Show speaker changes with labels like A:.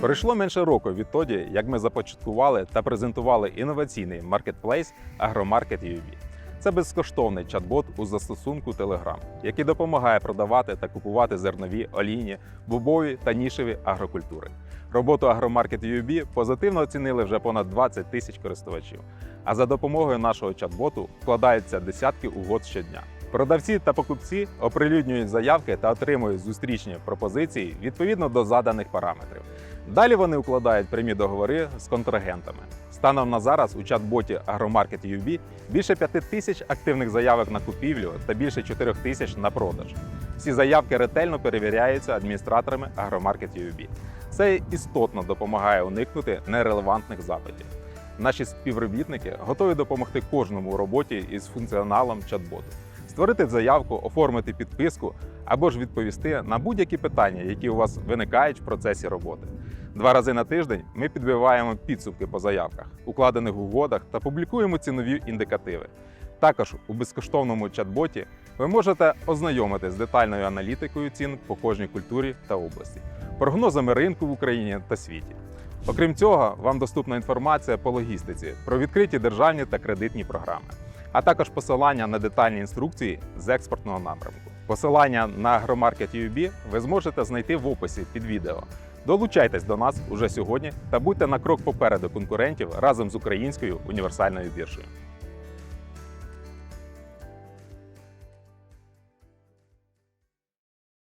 A: Пройшло менше року відтоді, як ми започаткували та презентували інноваційний маркетплейс Агромаркет UV. Це безкоштовний чат-бот у застосунку Telegram, який допомагає продавати та купувати зернові, олійні, бобові та нішеві агрокультури. Роботу Агромаркет UB позитивно оцінили вже понад 20 тисяч користувачів. А за допомогою нашого чат-боту вкладаються десятки угод щодня. Продавці та покупці оприлюднюють заявки та отримують зустрічні пропозиції відповідно до заданих параметрів. Далі вони укладають прямі договори з контрагентами. Станом на зараз у чат-боті Агромаркет UB більше 5 тисяч активних заявок на купівлю та більше 4 тисяч на продаж. Всі заявки ретельно перевіряються адміністраторами Агромаркет UB. Це істотно допомагає уникнути нерелевантних запитів. Наші співробітники готові допомогти кожному у роботі із функціоналом чат-боту, створити заявку, оформити підписку або ж відповісти на будь-які питання, які у вас виникають в процесі роботи. Два рази на тиждень ми підбиваємо підсумки по заявках, укладених угодах та публікуємо цінові індикативи. Також у безкоштовному чат-боті ви можете ознайомитись з детальною аналітикою цін по кожній культурі та області, прогнозами ринку в Україні та світі. Окрім цього, вам доступна інформація по логістиці про відкриті державні та кредитні програми, а також посилання на детальні інструкції з експортного напрямку. Посилання на Агромаркет UB ви зможете знайти в описі під відео. Долучайтесь до нас уже сьогодні та будьте на крок попереду конкурентів разом з українською універсальною біржею.